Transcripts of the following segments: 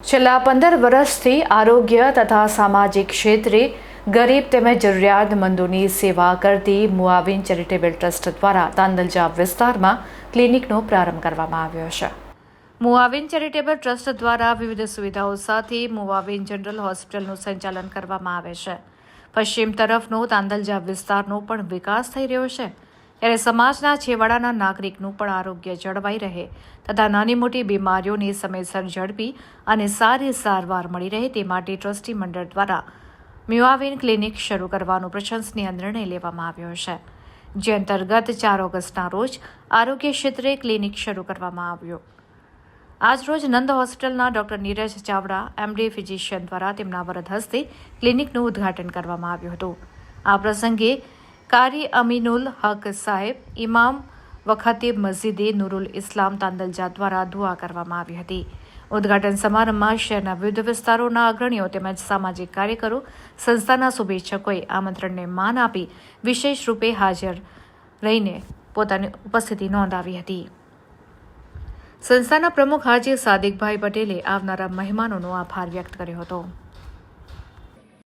છેલ્લા પંદર વર્ષથી આરોગ્ય તથા સામાજિક ક્ષેત્રે ગરીબ તેમજ જરૂરિયાતમંદોની સેવા કરતી મુઆવિન ચેરિટેબલ ટ્રસ્ટ દ્વારા તાંદલજા વિસ્તારમાં ક્લિનિકનો પ્રારંભ કરવામાં આવ્યો છે. મુઆવિન ચેરિટેબલ ટ્રસ્ટ દ્વારા વિવિધ સુવિધાઓ સાથે મુઆવિન જનરલ હોસ્પિટલનું સંચાલન કરવામાં આવે છે. પશ્ચિમ તરફનો તાંદલજા વિસ્તારનો પણ વિકાસ થઈ રહ્યો છે. ત્યારે સમાજના છેવાડાના નાગરિકનું પણ આરોગ્ય જળવાઈ રહે તથા નાની મોટી બીમારીઓની સમયસર ઝડપી અને સારી સારવાર મળી રહે તે માટે ટ્રસ્ટી મંડળ દ્વારા મ્યુઆવિન ક્લિનિક શરૂ કરવાનો પ્રશંસનીય નિર્ણય લેવામાં આવ્યો છે. જે અંતર્ગત ચાર ઓગસ્ટના રોજ આરોગ્ય ક્ષેત્રે ક્લિનિક શરૂ કરવામાં આવ્યો. આજરોજ નંદ હોસ્પિટલના doctor Neeraj Chavda, MD physician દ્વારા તેમના વરદ હસ્તે ક્લિનિકનું ઉદ્ઘાટન કરવામાં આવ્યું હતું. આ પ્રસંગે કારી અમીનુલ હક સાહેબ ઇમામ વખતે મસ્જિદે નુરુલ ઇસ્લામ તાંદલજા દ્વારા દુઆ કરવામાં આવી હતી. ઉદઘાટન સમારંભમાં શહેરના વિવિધ વિસ્તારોના અગ્રણીઓ તેમજ સામાજિક કાર્યકરો, સંસ્થાના શુભેચ્છકોએ આમંત્રણને માન આપી વિશેષ રૂપે હાજર રહીને પોતાની ઉપસ્થિતિ નોંધાવી હતી. સંસ્થાના પ્રમુખ હાજી સાદિકભાઈ પટેલે આવનારા મહેમાનોનો આભાર વ્યક્ત કર્યો હતો.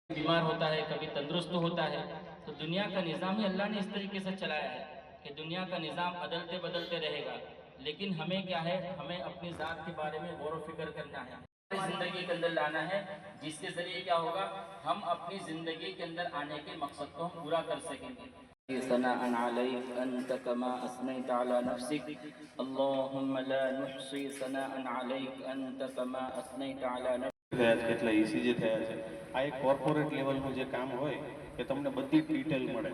બીમાર હોતા હૈ, કભી તંદુરસ્ત હોતા હૈ तो दुनिया का निज़ाम ही अल्लाह ने इस तरीके से चलाया है कि दुनिया का निज़ाम बदलते बदलते रहेगा लेकिन हमें क्या है हमें अपनी ज़ात के बारे में गौर व फिक्र करना है जिंदगी के अंदर लाना है जिसके जरिए क्या होगा हम अपनी जिंदगी के अंदर आने के मकसद को हम पूरा कर सकेंगे ثناء عليك أنت كما أثنيت على نفسك اللهم لا نحصي ثناء عليك أنت كما أثنيت على نفسك થયા છે કેટલા ઇસીજી થયા છે આ એક કોર્પોરેટ લેવલનું જે કામ હોય કે તમને બધી ડિટેલ મળે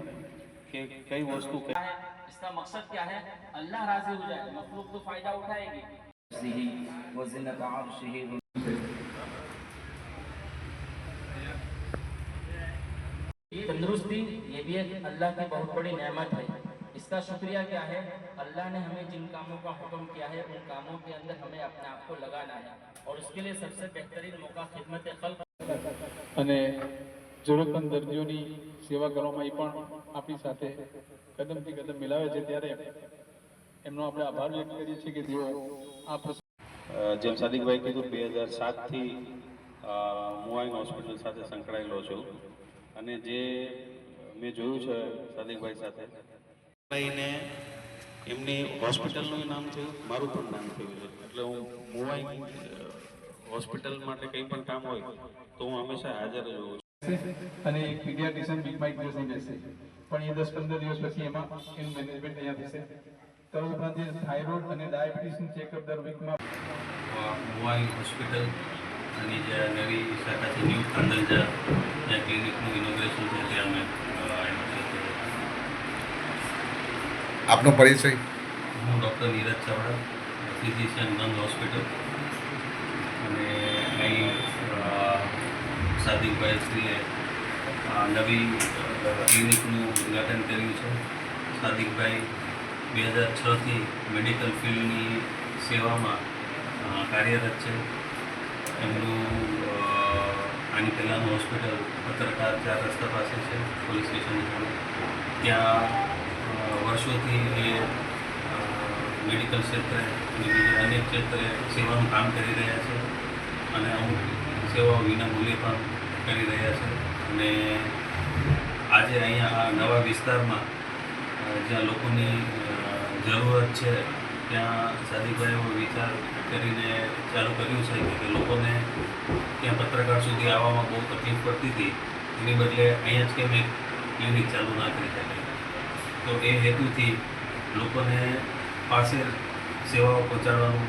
કે કઈ વસ્તુ કઈ है इसका मकसद क्या है अल्लाह राजी हो जाए मखलूक तो फायदा उठाएगी वज़नत अर्शिही तंदुरुस्ती ये भी एक अल्लाह की बहुत बड़ी नेमत है इसका शुक्रिया क्या है अल्लाह ने हमें जिन कामों का हुक्म किया है उन कामों के अंदर हमें अपने आप को लगाना है और उसके लिए सबसे बेहतरीन मौका खिदमत खल्क અને જરૂરતમંદ દર્દીઓની સેવા કરવામાં એ પણ આપણી સાથે કદમથી કદમ મિલાવે છે ત્યારે એમનો આપણે આભાર વ્યક્ત કરીએ છીએ કે તેઓ આ પ્રસંગ અ, જેમ સાદિકભાઈ કીધું બે હજાર સાતથી મુઆઈન હોસ્પિટલ સાથે સંકળાયેલો છું અને જે મેં જોયું છે સાદિકભાઈ સાથે ભાઈને એમની હોસ્પિટલનું નામ થયું મારું પણ નામ થયું એટલે હું મોવાઈ હોસ્પિટલ માટે કંઈ પણ કામ હોય તો હું હંમેશા હાજર જ હોઉં છું. અને એક પીડિયાટ્રિશિયન વીકમાં એક દિવસની રહેશે પણ એ દસ પંદર દિવસ પછી એમાં એનું મેનેજમેન્ટ અહીંયા થશે. તો ઉપરાંત જે થાઇરોઇડ અને ડાયાબિટીસનું ચેકઅપ દર વીકમાં મોવાઈ હોસ્પિટલ અને જે નવી શાખા છે ન્યૂ કાંદલજા જ્યાં ક્લિનિકનું ઇનોગ્રેશન છે ત્યાં અમે અ, આવ્યા છીએ. આપનો પરિચય? હું doctor Neeraj Chavda, physician Nand hospital. અને અહીં સાદિકભાઈ શ્રીએ નવી ક્લિનિકનું ઉદ્ઘાટન કર્યું છે. સાદિકભાઈ બે હજાર છથી મેડિકલ ફિલ્ડની સેવામાં કાર્યરત છે. એમનું આની પહેલાંનું હોસ્પિટલ પત્રકાર ચાર રસ્તા પાસે છે, પોલીસ સ્ટેશન ત્યાં વર્ષોથી એ મેડિકલ ક્ષેત્રે, બીજા અનેક ક્ષેત્રે સેવાનું કામ કરી રહ્યા છે. અને અમુક સેવાઓ વિના મૂલ્યે પણ કરી રહ્યા છે. અને આજે અહીંયા આ નવા વિસ્તારમાં જ્યાં લોકોની જરૂરત છે, ત્યાં સાદીભાઈઓ વિચાર કરીને ચાલુ કર્યું છે કે લોકોને ત્યાં પત્રકાર સુધી આવવામાં બહુ તકલીફ પડતી હતી. એની બદલે અહીંયા જ કેમ એક ક્લિનિક ચાલુ ના કરી શકાય? તો એ હેતુથી લોકોને પાસે સેવાઓ પહોંચાડવાનું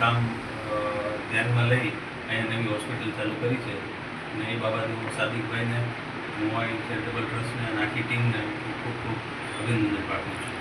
કામ ધ્યાનમાં લઈ અહીંયા નવી હોસ્પિટલ ચાલુ કરી છે. અને એ બાબતે હું સાદિકભાઈને મોબાઈલ ચેરિટેબલ ટ્રસ્ટને અને આખી ટીમને ખૂબ ખૂબ અભિનંદન પાઠવું છું.